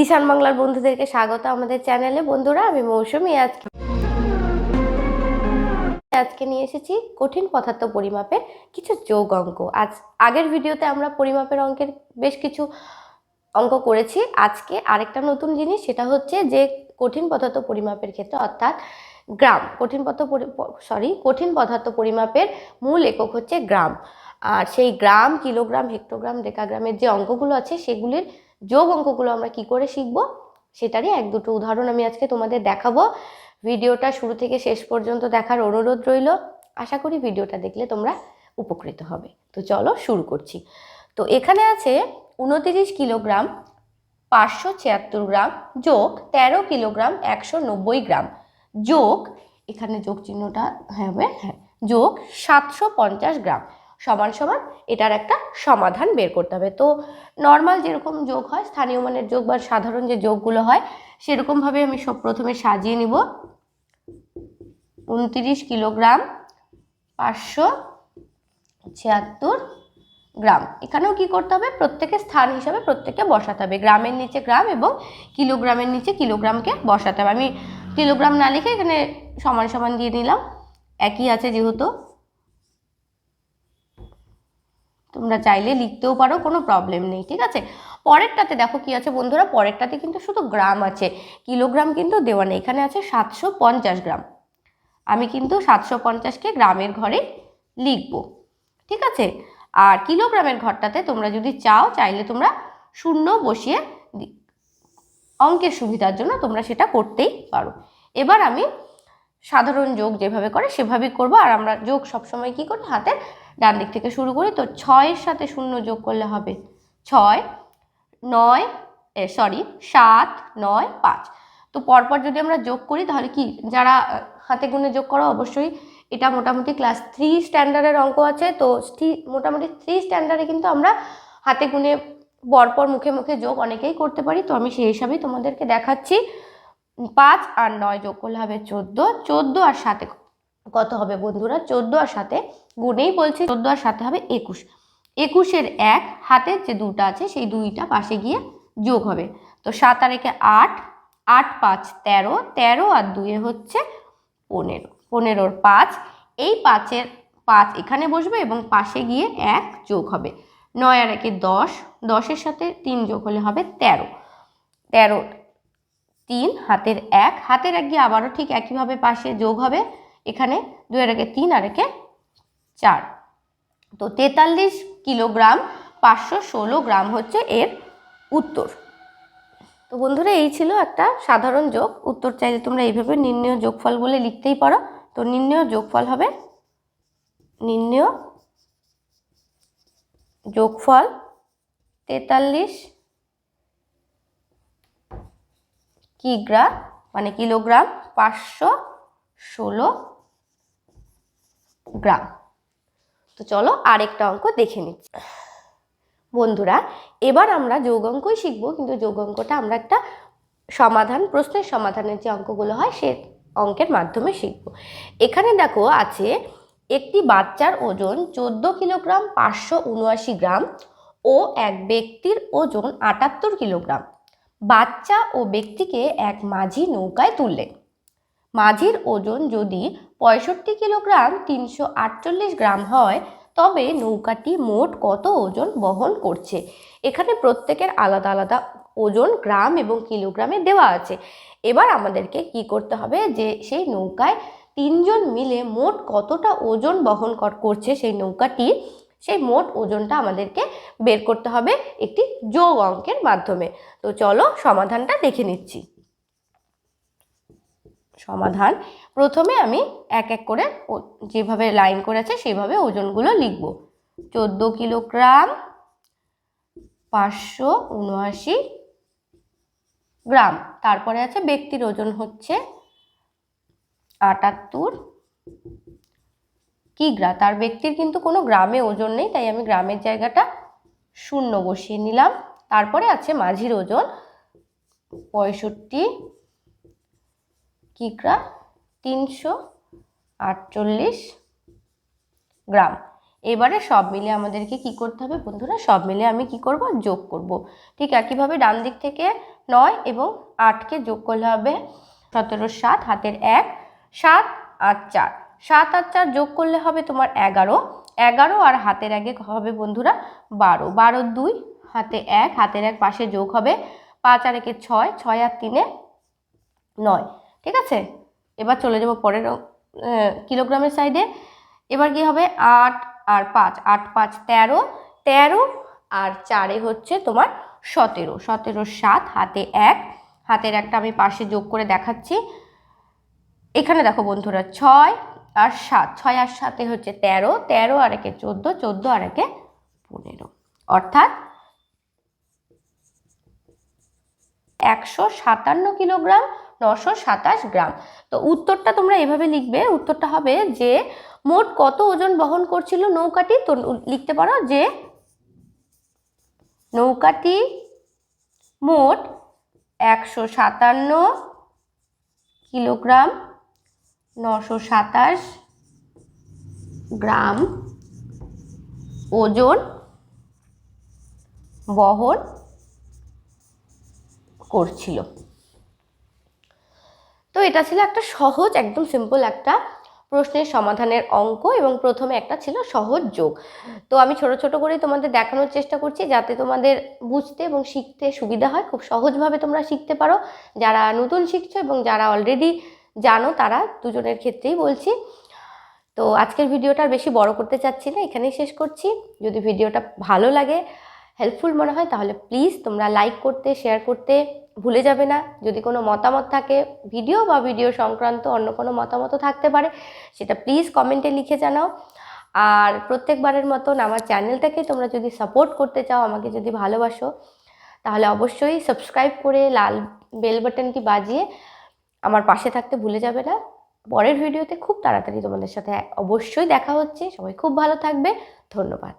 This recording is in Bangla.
দিশান বাংলার বন্ধুদেরকে স্বাগত আমাদের চ্যানেলে। বন্ধুরা, আমি মৌসুমি। আজকে আজকে নিয়ে এসেছি কঠিন পদার্থ পরিমাপের কিছু যোগ অঙ্ক। আজ আগের ভিডিওতে আমরা পরিমাপের অঙ্কের বেশ কিছু অঙ্ক করেছি। আজকে আরেকটা নতুন জিনিস, সেটা হচ্ছে যে কঠিন পদার্থ পরিমাপের ক্ষেত্রে, অর্থাৎ গ্রাম, কঠিন পদার্থ সরি কঠিন পদার্থ পরিমাপের মূল একক হচ্ছে গ্রাম। আর সেই গ্রাম, কিলোগ্রাম, হেক্টোগ্রাম, ডেকাগ্রামের যে অঙ্কগুলো আছে, সেগুলির যোগ অঙ্কগুলো আমরা কি করে শিখব, সেটারই এক দুটো উদাহরণ আমি আজকে তোমাদের দেখাবো। ভিডিওটা শুরু থেকে শেষ পর্যন্ত দেখার অনুরোধ রইল। আশা করি ভিডিওটা দেখলে তোমরা উপকৃত হবে। তো চলো শুরু করছি। তো এখানে আছে উনতিরিশ কিলোগ্রাম, পাঁচশো ছিয়াত্তর গ্রাম যোগ তেরো কিলোগ্রাম, একশো নব্বই গ্রাম যোগ, এখানে যোগ চিহ্নটা হবে হ্যাঁ যোগ সাতশো পঞ্চাশ গ্রাম। সমান সমান এটার একটা সমাধান বের করতে হবে। তো নর্মাল যেরকম যোগ হয়, স্থানীয় মানের যোগ বা সাধারণ যে যোগগুলো হয়, সেরকমভাবে আমি সব প্রথমে সাজিয়ে নিব। উনত্রিশ কিলোগ্রাম পাঁচশো ছিয়াত্তর গ্রাম। এখানেও কি করতে হবে? প্রত্যেকের স্থান হিসাবে প্রত্যেককে বসাতে হবে। গ্রামের নিচে গ্রাম এবং কিলোগ্রামের নিচে কিলোগ্রামকে বসাতে হবে। আমি কিলোগ্রাম না লিখে এখানে সমান সমান দিয়ে নিলাম। একই আছে যেহেতু। তোমরা চাইলে লিখতেও পারো, কোনো প্রবলেম নেই, ঠিক আছে? পরেরটাতে দেখো কি আছে বন্ধুরা, পরেরটাতে কিন্তু শুধু গ্রাম আছে, কিলোগ্রাম কিন্তু দেওয়া নেই, এখানে আছে সাতশো পঞ্চাশ গ্রাম। আমি কিন্তু সাতশো পঞ্চাশকে গ্রামের ঘরে লিখব, ঠিক আছে? আর কিলোগ্রামের ঘরটাতে তোমরা যদি চাও, চাইলে তোমরা শূন্য বসিয়ে অঙ্কের সুবিধার জন্য তোমরা সেটা করতেই পারো। এবার আমি সাধারণ যোগ যেভাবে করে সেভাবেই করব, আর আমরা যোগ সবসময় কি করি? হাতের ডান দিক থেকে শুরু করি, তো ছয়ের সাথে শূন্য যোগ করলে হবে ছয়, নয় সরি সাত, নয়, পাঁচ। তো পরপর যদি আমরা যোগ করি, তাহলে কি, যারা হাতে গুণে যোগ করো, অবশ্যই এটা মোটামুটি ক্লাস থ্রি স্ট্যান্ডার্ডের অঙ্ক আছে, তো মোটামুটি থ্রি স্ট্যান্ডার্ডে কিন্তু আমরা হাতে গুণে পরপর মুখে মুখে যোগ অনেকেই করতে পারি, তো আমি সেই হিসাবেই তোমাদেরকে দেখাচ্ছি। পাঁচ আর নয় যোগ করলে হবে চোদ্দ চোদ্দ আর সাথে কত হবে বন্ধুরা? চোদ্দ আর সাথে গুণেই বলছি চোদ্দ আর সাথে হবে একুশ। একুশের এক হাতের যে দুটা আছে, সেই দুইটা পাশে গিয়ে যোগ হবে। তো সাত আর একে আট আট পাঁচ তেরো তেরো আর দুয়ে হচ্ছে পনেরো। পনেরোর পাঁচ, এই পাঁচের পাঁচ এখানে বসবে এবং পাশে গিয়ে এক যোগ হবে। নয় আর একে দশ, দশের সাথে তিন যোগ হলে হবে তেরো। তেরো, তিন হাতের এক হাতের এক গিয়ে আবারও ঠিক একইভাবে পাশে যোগ হবে। এখানে দুই একে তিন, আর একে চার। তো তেতাল্লিশ কিলোগ্রাম, পাঁচশো ষোলো গ্রাম হচ্ছে এর উত্তর। তো বন্ধুরা, এই ছিল একটা সাধারণ যোগ। উত্তর চাইলে তোমরা এইভাবে নির্ণয় যোগফল বলে লিখতেই পারো। তো নির্ণয় যোগফল হবে, নির্ণয় যোগফল তেতাল্লিশ কিগ্রা মানে কিলোগ্রাম, পাঁচশো ষোলো গ্রাম। তো চলো আরেকটা অঙ্ক দেখে নিচ্ছি। বন্ধুরা, এবার আমরা যোগ অঙ্কই শিখব, কিন্তু যোগ অঙ্কটা আমরা একটা সমাধান, প্রশ্নের সমাধানের যে অঙ্কগুলো হয়, সে অঙ্কের মাধ্যমে শিখব। এখানে দেখো আছে, একটি বাচ্চার ওজন চোদ্দ কিলোগ্রাম পাঁচশো উনআশি গ্রাম ও এক ব্যক্তির ওজন আটাত্তর কিলোগ্রাম। বাচ্চা ও ব্যক্তিকে এক মাঝি নৌকায় তুললেন। মাঝির ওজন যদি পঁয়ষট্টি কিলোগ্রাম তিনশো আটচল্লিশ গ্রাম হয়, তবে নৌকাটি মোট কত ওজন বহন করছে? এখানে প্রত্যেকের আলাদা আলাদা ওজন গ্রাম এবং কিলোগ্রামে দেওয়া আছে। এবার আমাদেরকে কি করতে হবে যে সেই নৌকায় তিনজন মিলে মোট কতটা ওজন বহন কর- করছে সেই নৌকাটি, সেই মোট ওজনটা আমাদেরকে বের করতে হবে একটি যোগ অঙ্কের মাধ্যমে। তো চলো সমাধানটা দেখে নিচ্ছি। সমাধান। প্রথমে আমি এক এক করে যেভাবে লাইন করেছে সেভাবে ওজনগুলো লিখব। চোদ্দ কিলোগ্রাম পাঁচশো উনআশি গ্রাম। তারপরে আছে ব্যক্তির ওজন হচ্ছে আটাত্তর কিগ্রা। তার ব্যক্তির কিন্তু কোনো গ্রামে ওজন নেই, তাই আমি গ্রামের জায়গাটা শূন্য বসিয়ে নিলাম। তারপরে আছে মাঝির ওজন পঁয়ষট্টি কিগ্রা তিনশো আটচল্লিশ গ্রাম। এবারে সব মিলে আমাদেরকে কি করতে হবে বন্ধুরা? সব মিলে আমি কি করব? যোগ করব। ঠিক একইভাবে ডান দিক থেকে নয় এবং আটকে যোগ করলে হবে সতেরো, সাত, হাতের এক, সাত আর চার। সাত আর চার যোগ করলে হবে তোমার এগারো। এগারো আর হাতের একে হবে বন্ধুরা বারো। বারো, দুই, হাতে এক, হাতের এক পাশে যোগ হবে পাঁচ আর একে ছয় ছয় আর তিনে নয়। ঠিক আছে? এবার চলে যাব পরের কিলোগ্রামের সাইডে এবার কি হবে? আট আর পাঁচ। আট, পাঁচ, তেরো। তেরো আর চারে হচ্ছে তোমার সতেরো। সতেরো, সাত, হাতে এক। হাতের একটা আমি পাশে যোগ করে দেখাচ্ছি। এখানে দেখো বন্ধুরা, ছয় আর সাত। ছয় আর সাতে হচ্ছে তেরো। তেরো আর একে চোদ্দ চোদ্দ আর একে পনেরো। অর্থাৎ একশো সাতান্ন কিলোগ্রাম নশো সাতাশ গ্রাম। তো উত্তরটা তোমরা এভাবে লিখবে, উত্তরটা হবে যে মোট কত ওজন বহন করছিল নৌকাটি? তো লিখতে পারো যে নৌকাটি মোট একশো সাতান্ন কিলোগ্রাম, নশো সাতাশ গ্রাম ওজন বহন করছিল। এটা ছিল একটা সহজ, একদম সিম্পল একটা প্রশ্নের সমাধানের অঙ্ক এবং প্রথমে একটা ছিল সহজ যোগ। তো আমি ছোট ছোট করে তোমাদের দেখানোর চেষ্টা করছি যাতে তোমাদের বুঝতে এবং শিখতে সুবিধা হয়। খুব সহজভাবে তোমরা শিখতে পারো। যারা নতুন শিখছো এবং যারা অলরেডি জানো, তারা দুজনের ক্ষেত্রেই বলছি। তো আজকের ভিডিওটা বেশি বড় করতে চাচ্ছি না, এখানেই শেষ করছি। যদি ভিডিওটা ভালো লাগে হেল্পফুল মনে হয়, তাহলে প্লিজ তোমরা লাইক করতে শেয়ার করতে ভুলে যাবে না। যদি কোনো মতামত থাকে ভিডিও বা ভিডিও সংক্রান্ত অন্য কোনো মতামতও থাকতে পারে, সেটা প্লিজ কমেন্টে লিখে জানাও। আর প্রত্যেকবারের মতন আমার চ্যানেলটাকে তোমরা যদি সাপোর্ট করতে চাও, আমাকে যদি ভালোবাসো, তাহলে অবশ্যই সাবস্ক্রাইব করে লাল বেল বাটনটি বাজিয়ে আমার পাশে থাকতে ভুলে যাবে না। পরের ভিডিওতে খুব তাড়াতাড়ি তোমাদের সাথে অবশ্যই দেখা হচ্ছে। সবাই খুব ভালো থাকবে। ধন্যবাদ।